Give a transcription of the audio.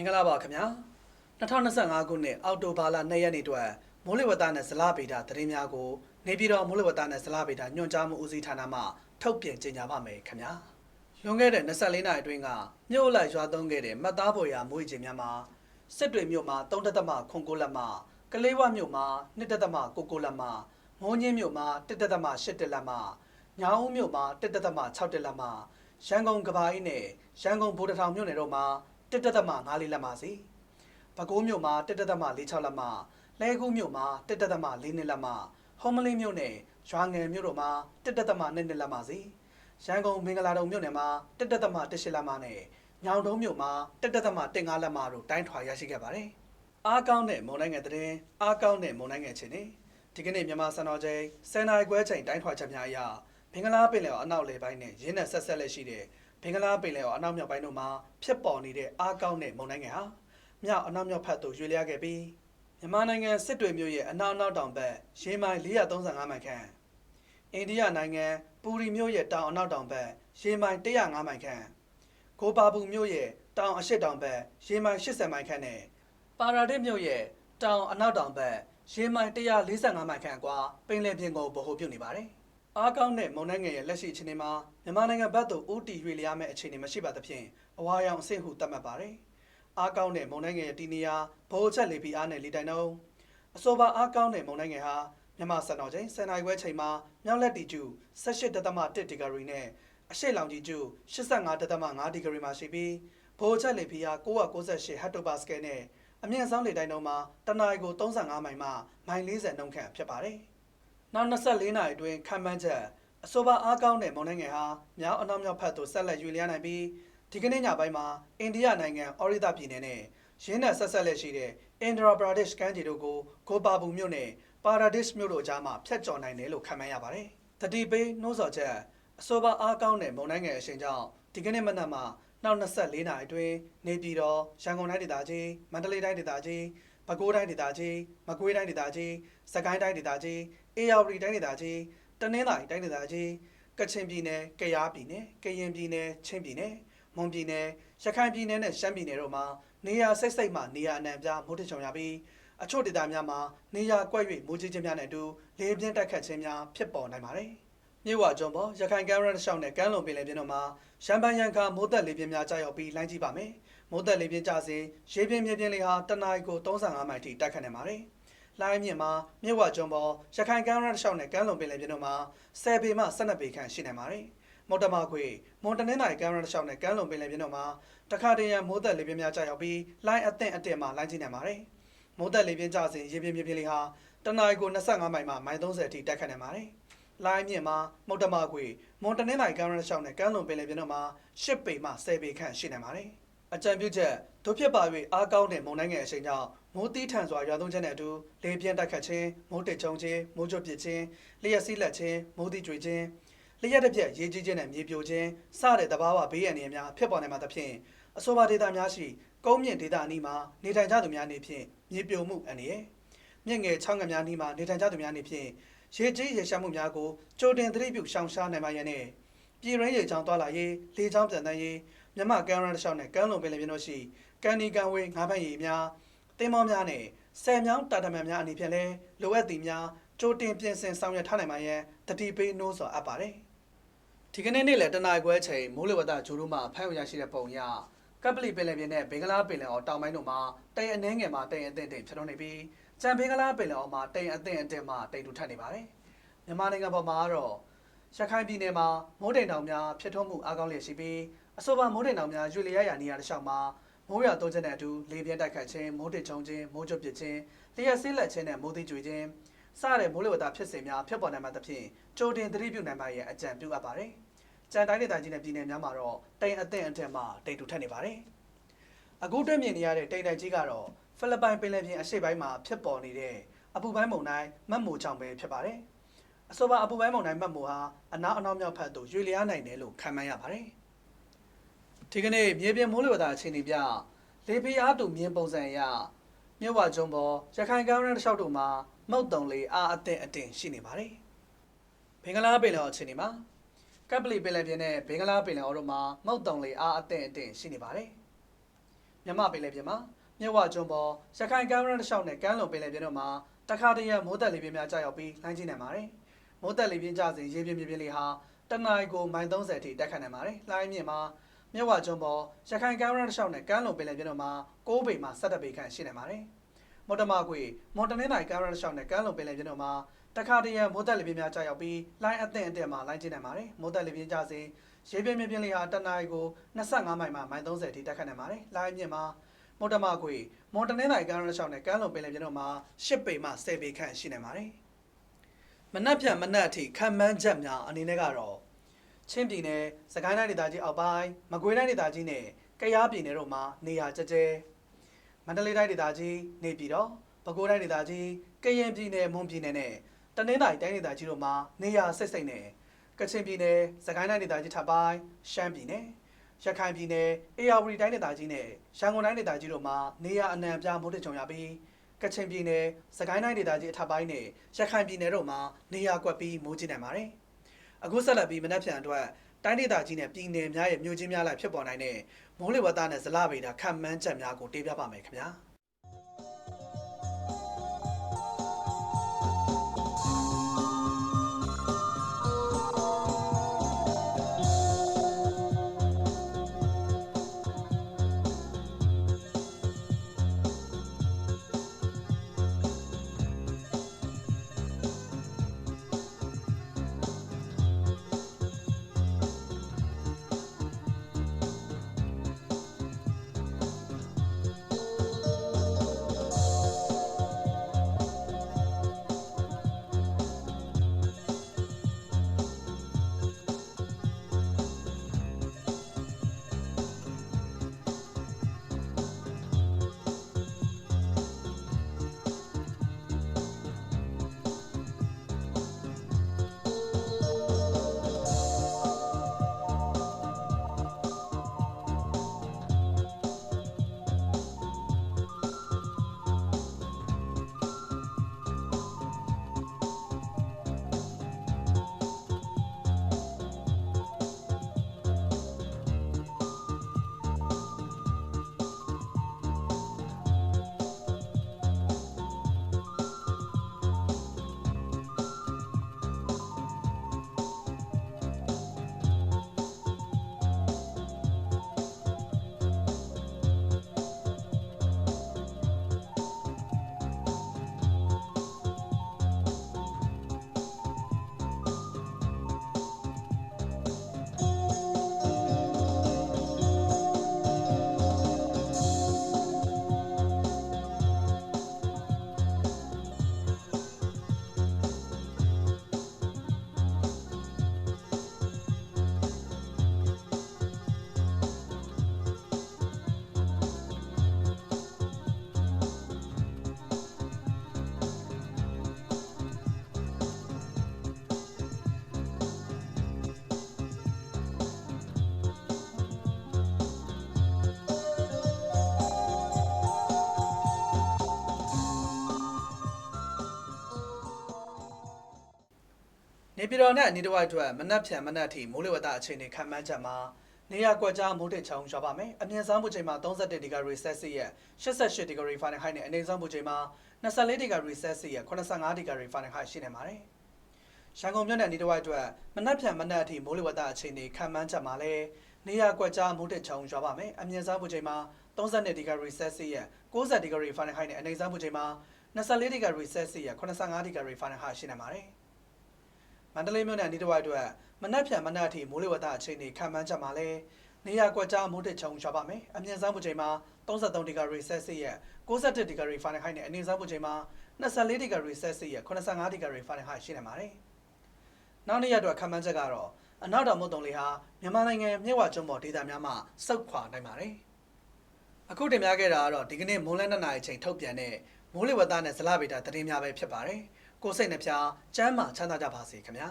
င်္ဂလာပါခင်ဗျာ2025ခုနှစ်အောက်တိုဘာလ2ရက်နေ့အတွက်မိုးလေဝသနဲ့ဇလဗေဒသတင်းများကိုနေပြည်တော်မိုးလေဝသနဲ့ဇလဗေဒညွှန်ကြားမှုဦးစီးဌာနမှထုတ်ပြန်ကြေညာပါမယ်ခင်ဗျာလွန်ခဲ့တဲ့24နာရီအတွင်းကမြို့လိုက်ရွာသွန်းခဲ့တဲ့မှတ်သားပေါ်ရာမွေးခြင်းများမှာစစ်တွေမြို့မှာ3.9လက်မှကလေးဝမြို့မှာ2.9လက်မှမိုးညင်းမြို့မှာ1.8လက်မှညောင်ဦးမြို့မှာ1.6လက်မှရန်ကုန်ကဘာကြီးနဲ့ရန်ကုန်ဗိုလ်တထောင်မြို့နယ်တို့မှာ 1.5လက်မှစီပဲခူးမြို့မှာ1.46လက်မှလဲကူးမြို့မှာ1.4လက်မှဟုံးမလင်းမြို့နယ်ရွာငယ်မြို့တို့မှာ1.2လက်မှစီရန်ကုန်မင်္ဂလာတုံမြို့နယ်မှာ1.18လက်မှနဲ့ညောင်တုံးမြို့မှာ1.15လက်မှတို့တိုင်းထွာရရှိခဲ့ပါတယ်အားကောင်းတဲ့မုံနိုင်ငံသတင်းအားကောင်းတဲ့မုံနိုင်ငံချင်းနေဒီကနေ့မြန်မာစံတော်ချိန်စံနိုင်ခွဲချိန်တိုင်းထွာချက်များအရဘင်္ဂလားပင်လယ်အော်အနောက်လေပိုင်းနဲ့ရင်းနဲ့ဆက်ဆက်လက်ရှိတဲ့ ဘင်္ဂလားပင်လယ်အော်အနောက်မြောက်ပိုင်းတို့မှာဖြစ်ပေါ်နေတဲ့အားကောင်းတဲ့မုန်တိုင်းငယ်ဟာမြောက်အနောက်မြောက်ဖက်သို့ရွေ့လျားခဲ့ပြီးမြန်မာနိုင်ငံစစ်တွေမြို့ရဲ့အနောက်အနောက်တောင်ဘက်ရေမိုင်435မိုင်ခန့်အိန္ဒိယနိုင်ငံပူရီမြို့ရဲ့တောင်အနောက်တောင်ဘက်ရေမိုင်105မိုင်ခန့်ကိုပါပူမြို့ရဲ့တောင်အရှေ့တောင်ဘက်ရေမိုင်80မိုင်ခန့်နဲ့ပါရာဒစ်မြို့ရဲ့တောင်အနောက်တောင်ဘက်ရေမိုင်145မိုင်ခန့်အကွာပင်လယ်ပြင်ကိုဗဟိုပြုနေပါတယ်။ အားကောင်းတဲ့မုန်တိုင်းငယ်ရဲ့လက်ရှိအခြေအနေမှာမြန်မာနိုင်ငံဘက်သို့ဦးတည်ရွေ့လျားမဲ့အခြေအနေမရှိပါသဖြင့်အဝါရောင်အဆင့်ဟုသတ်မှတ်ပါတယ်။အားကောင်းတဲ့မုန်တိုင်းငယ်ရဲ့တည်နေရာဘိုးချက်လေပီအားနဲ့လေတိုင်နှုန်းအဆိုပါအားကောင်းတဲ့မုန်တိုင်းငယ်ဟာမြန်မာစံတော်ချိန်10နာရီခွဲချိန်မှာမြောက်လက်တီကျူ18.1ဒီဂရီနဲ့အရှေ့လောင်ကြီးကျူ85.5ဒီဂရီမှာရှိပြီးဘိုးချက်လေပီအား998ဟက်တိုပါစကယ်နဲ့အမြင့်ဆုံးလေတိုင်နှုန်းမှာတနအီကို35မိုင်မှမိုင်40နှုန်းခန့်ဖြစ်ပါတယ်။ နောက်24နာရီအတွင်းခံမှန်းချက်အဆိုပါအားကောင်းတဲ့မုန်တိုင်းငယ်ဟာမြောက်အနောက်မြောက်ဖက်သို့ဆက်လက်ရွေ့လျားနိုင်ပြီးဒီကနေ့ညပိုင်းမှာအိန္ဒိယနိုင်ငံအော်ရီဒါပြည်နယ်နဲ့ရင်းနဲ့ဆက်ဆက်လက်ရှိတဲ့အင်ဒရာပရာဒစ်ကမ်းခြေတို့ကိုဂိုပါဘူမြို့နဲ့ပါရာဒစ်မြို့တို့ကြားမှာဖျက်ကျော်နိုင်တယ်လို့ခန့်မှန်းရပါတယ်။တတိပေးနှိုးဆော်ချက်အဆိုပါအားကောင်းတဲ့မုန်တိုင်းငယ်အရှိန်ကြောင့်ဒီကနေ့မနက်မှာနောက်24နာရီအတွင်းနေပြည်တော်ရန်ကုန်တိုင်းဒေသကြီးမန္တလေးတိုင်းဒေသကြီးပဲခူးတိုင်းဒေသကြီးမကွေးတိုင်းဒေသကြီးစကိုင်းတိုင်းဒေသကြီး အေရဝတီတိုင်းဒေသကြီးတနင်္သာရီတိုင်းဒေသကြီးကချင်ပြည်နယ်ကယားပြည်နယ်ကရင်ပြည်နယ်ချင်းပြည်နယ်မွန်ပြည်နယ်ရခိုင်ပြည်နယ်နဲ့ရှမ်းပြည်နယ်တို့မှာနေရာစိတ်စိတ်မှနေရာအနှံ့ပြားမိုးထချုံရပြီးအချို့ဒေသများမှာနေရာကွက်၍မိုးကြီးခြင်းများနဲ့အတူလေပြင်းတိုက်ခတ်ခြင်းများဖြစ်ပေါ်နိုင်ပါတယ်။မြေဝကျွန်းပေါ်ရခိုင်ကမ်းရိုးတန်းရှောင်းနဲ့ကမ်းလွန်ပင်လယ်ပြင်တို့မှာရန်ပန်ရန်ခါမိုးသက်လေပြင်းများကြာရောက်ပြီးလိုင်းကြည့်ပါမယ်။မိုးသက်လေပြင်းကြစဉ်ရေပြင်းမြေပြင်းလေဟာတနအီကို35မိုင်ထိတိုက်ခတ်နေပါတယ်။ လိုင်းမြင့်မှာမြေဝကျွန်းပေါ်ရခိုင်ကမ်းရိုးတန်းရှောင်းနဲ့ကမ်းလွန်ပင်လယ်ပြင်တို့မှာ10ပေမှ12ပေခန့်ရှိနေပါတယ်။မော်တမာခွေမွန်တနင်္သာရီကမ်းရိုးတန်းရှောင်းနဲ့ကမ်းလွန်ပင်လယ်ပြင်တို့မှာတခါတရံမိုးသက်လေပြင်းများကြာရောက်ပြီးလိုင်းအသင့်အတက်မှလိုင်းကြည့်နေပါတယ်။မိုးသက်လေပြင်းကျစဉ်ရေပြင်းပြင်းပြင်းလေးဟာတနအီကို25မိုင်မှမိုင်30အထိတိုက်ခတ်နိုင်ပါတယ်။လိုင်းမြင့်မှာမုတ်တမကွေမွန်တနင်္သာရီကမ်းရိုးတန်းရှောင်းနဲ့ကမ်းလွန်ပင်လယ်ပြင်တို့မှာ10ပေမှ10ပေခန့်ရှိနိုင်ပါတယ်။အကြံပြုချက်တို့ဖြစ်ပါ၍အားကောင်းတဲ့မုန်တိုင်းငယ်အချိန်ကြောင့် မိုးတီးထန်စွာရွာသွန်းခြင်းနဲ့အတူလေပြင်းတိုက်ခတ်ခြင်းမိုးတိတ်ချုံခြင်းမိုးကြွပစ်ခြင်းလျှက်စီးလက်ခြင်းမိုးတိကျွေခြင်းလျှက်တစ်ပြက်ရေကြီးခြင်းနဲ့မြေပြိုခြင်းစတဲ့သဘာဝဘေးအန္တရာယ်များဖြစ်ပေါ်နိုင်မှာသဖြင့်အဆိုပါဒေသများရှိကုန်းမြင့်ဒေသအနီးမှာနေထိုင်ကြသူများအနေဖြင့်မြေပြိုမှုအန္တရာယ်မြင့်ငယ်ချောင်းငယ်များအနီးမှာနေထိုင်ကြသူများအနေဖြင့်ရေကြီးရေရှားမှုများကိုကြိုတင်သတိပြုရှောင်ရှားနိုင်ပါရန်နဲ့ပြည်ရင်းရေချောင်းသွားလာရေးလေချောင်းပြန်တန်းရေးမြမကမ်းရန်တစ်လျှောက်နဲ့ကမ်းလွန်ပင်လယ်ပြင်တို့ရှိကန်နီကန်ဝေးငါးဖက်ရည်များ တင်းမောများနဲ့ဆယ်မြောင်းတာတမန်များအနေဖြင့်လည်းလိုအပ်သည်များကြိုတင်ပြင်ဆင်ဆောင်ရွက်ထားနိုင်ပါရန်တတိပေးနှိုးဆော်အပ်ပါတယ်ဒီကနေ့နေ့လယ်တနာရီခွဲချိန်မိုးလေဝသဂျိုးတို့မှဖမ်းဝရရှိတဲ့ပုံရကပလီပင်လယ်ပြင်နဲ့ဘင်္ဂလားပင်လယ်အော်တောင်ပိုင်းတို့မှာတိမ်အနှဲငယ်မှာတိမ်အသင့်တိမ်ဖြစ်ထွန်းနေပြီးကြံဘင်္ဂလားပင်လယ်အော်မှာတိမ်အသင့်အသင့်မှတိမ်တူထပ်နေပါတယ်မြန်မာနိုင်ငံပေါ်မှာကတော့ရခိုင်ပြည်နယ်မှာမိုးတိမ်တောင်များဖြစ်ထွန်းမှုအားကောင်းလျက်ရှိပြီးအဆိုပါမိုးတိမ်တောင်များရွေလျားရာနေရာတစ်လျှောက်မှာ မိုးရွာသွန်းခြင်းနဲ့အတူလေပြင်းတိုက်ခတ်ခြင်းမိုးတိမ်ချုံခြင်းမိုးကြွပစ်ခြင်းလျှက်ဆေးလက်ခြင်းနဲ့မိုးသိကျွေခြင်းစတဲ့မိုးလေဝသဖြစ်စဉ်များဖြစ်ပေါ်နိုင်မှသဖြင့်ကြိုတင်သတိပြုနိုင်ပါရဲ့အကြံပြုအပ်ပါတယ်ကြံတိုင်းဒေသကြီးနဲ့ပြည်နယ်များမှာတော့တိမ်အသင့်အထက်မှတိမ်တူထက်နေပါတယ်အခုတွေ့မြင်နေရတဲ့တိမ်တိုက်ကြီးကတော့ဖိလစ်ပိုင်ပင်လယ်ပြင်အရှေ့ပိုင်းမှာဖြစ်ပေါ်နေတဲ့အပူပိုင်းမုန်တိုင်းမတ်မိုချောင်ပဲဖြစ်ပါတယ်အဆိုပါအပူပိုင်းမုန်တိုင်းမတ်မိုဟာအနောက်အနောက်မြောက်ဖက်သို့ရွေ့လျားနိုင်တယ်လို့ခန့်မှန်းရပါတယ် ဒီကနေ့မြေပြင်မိုးလေဝသအခြေအနေပြလေပြင်းအားတူမြင်းပုံစံအရမြဝကျွန်းပေါ်ရခိုင်ကမ်းရိုးတန်းတစ်လျှောက်တို့မှာမုတ်တုံလေအားအသင့်အတင်ရှိနေပါတယ်ဘင်္ဂလားပင်လယ်အော်အခြေအနေမှာကပ်ပလီပင်လယ်ပြင်နဲ့ဘင်္ဂလားပင်လယ်အော်တို့မှာမုတ်တုံလေအားအသင့်အတင်ရှိနေပါတယ်မြမပင်လယ်ပြင်မှာမြဝကျွန်းပေါ်ရခိုင်ကမ်းရိုးတန်းတစ်လျှောက်နဲ့ကမ်းလွန်ပင်လယ်ပြင်တို့မှာတခါတရံမိုးသက်လေပြင်းများကြာရောက်ပြီးလှိုင်းကြီးနိုင်ပါတယ်။မိုးသက်လေပြင်းကျစဉ်ရေပြင်းမြေပြင်းလေးဟာတနအီကိုမိုင်30အထိတက်ခတ်နိုင်ပါတယ်။လှိုင်းမြင့်မှာ မြဝကျွန်းပေါ်ရခိုင်ကမ်းရိုးတန်းတစ်လျှောက်နဲ့ကမ်းလွန်ပင်လယ်ပြင်တို့မှာ6ပေမှ17ပေခန့်ရှိနိုင်ပါတယ်။မော်တမကွေမော်တနင်းနိုင်ကမ်းရိုးတန်းတစ်လျှောက်နဲ့ကမ်းလွန်ပင်လယ်ပြင်တို့မှာတခါတရံမိုးသက်လေပြင်းများကြာရောက်ပြီးလှိုင်းအသင့်အတင့်မှာလှိုင်းကြီးနိုင်ပါတယ်။မိုးသက်လေပြင်းကျစဉ်ရေပြင်းမြေပြင်းလေးဟာတနအီကို25မိုင်မှမိုင်30အထိတက်ခတ်နိုင်ပါတယ်။လှိုင်းမြင့်မှာမော်တမကွေမွန်တနင်္သာရီကမ်းရိုးတစ်လျှောက်နဲ့ကမ်းလွန်ပင်လယ်ပြင်တို့မှာ10ပေမှ10ပေခန့်ရှိနေပါတယ်။မနက်ဖြန်မနက်အထိခံမှန်းချက်များအနေနဲ့ကတော့ ချင်းပြည်နယ်စကိုင်းတိုင်းဒေသကြီးအောက်ပိုင်းမကွေးတိုင်းဒေသကြီးနဲ့ကယားပြည်နယ်တို့မှာနေရာကျကျဲမန္တလေးတိုင်းဒေသကြီးနေပြည်တော်ပဲခူးတိုင်းဒေသကြီးကရင်ပြည်နယ်မွန်ပြည်နယ်နဲ့တနင်္သာရီတိုင်းဒေသကြီးတို့မှာနေရာစိတ်စိတ်နဲ့ကချင်ပြည်နယ်စကိုင်းတိုင်းဒေသကြီးထပ်ပိုင်းရှမ်းပြည်နယ်ရခိုင်ပြည်နယ်အေရဝတီတိုင်းဒေသကြီးနဲ့ရန်ကုန်တိုင်းဒေသကြီးတို့မှာနေရအနှံပြမိုးထချုံရပြီးကချင်ပြည်နယ်စကိုင်းတိုင်းဒေသကြီးအထက်ပိုင်းနဲ့ရခိုင်ပြည်နယ်တို့မှာနေရကွက်ပြီးမိုးကြီးနိုင်ပါတယ်။ အခုဆက်လက်ပြီးမနက်ဖြန်အတွက်တိုင်းဒေသကြီးနဲ့ပြည်နယ်များရဲ့မြို့ချင်းများလိုက်ဖြစ်ပေါ်နိုင်တဲ့မိုးလေဝသနဲ့ဇလဗေဒခံမှန်းချက်များကိုတင်ပြပါမယ်ခင်ဗျာ။ နေပြည်တော်နဲ့အနီးတစ်ဝိုက်အတွက်မနက်ဖြန်မနက်အထိမိုးလေဝသအခြေအနေခံမှန်းချက်မှာနေရာကွက်ကြားမိုးတစ်ချောင်းရွာပါမယ်။အမြင့်ဆုံးပူချိန်မှာ31ဒီဂရီဆယ်စီယပ်88ဒီဂရီဖာရင်ဟိုက်နဲ့အနိမ့်ဆုံးပူချိန်မှာ24ဒီဂရီဆယ်စီယပ်85ဒီဂရီဖာရင်ဟိုက်ရှိနေပါတယ်။ရန်ကုန်မြို့နယ်အနီးတစ်ဝိုက်အတွက်မနက်ဖြန်မနက်အထိမိုးလေဝသအခြေအနေခံမှန်းချက်မှာလည်းနေရာကွက်ကြားမိုးတစ်ချောင်းရွာပါမယ်။အမြင့်ဆုံးပူချိန်မှာ32ဒီဂရီဆယ်စီယပ်90ဒီဂရီဖာရင်ဟိုက်နဲ့အနိမ့်ဆုံးပူချိန်မှာ24ဒီဂရီဆယ်စီယပ်85ဒီဂရီဖာရင်ဟိုက်ရှိနေပါတယ်။မ န္တလေးမြို့နယ်အနီးတစ်ဝိုက်အတွက်မနက်ဖြန်မနက်အထိမိုးလေဝသအခြေအနေခံမှန်းချက်မှာလဲနေရာကွက်ကြားမိုးတစ်ချုံရွာပါမယ်အမြင့်ဆုံးပူချိန်မှာ33ဒီဂရီဆယ်စီယပ်61ဒီဂရီဖာရင်ဟိုက်နဲ့အနည်းဆုံးပူချိန်မှာ24ဒီဂရီဆယ်စီယပ်85ဒီဂရီဖာရင်ဟိုက်ရှိနေပါတယ်နောက်နေ့ရက်အတွက်ခံမှန်းချက်ကတော့အနောက်တောင်မုတ်တုံလေဟာမြန်မာနိုင်ငံမြစ်ဝကျွန်းပေါ်ဒေသများမှာစုပ်ခွာနိုင်ပါတယ်အခုတင်ပြခဲ့တာကတော့ဒီကနေ့မိုးလန်း2နာရီချိန်ထုတ်ပြန်တဲ့မိုးလေဝသနဲ့ဇလဗေဒသတင်းများပဲဖြစ်ပါတယ် ကိုယ်စိတ်နှပြချမ်းမာချမ်းသာကြပါစေခင်ဗျာ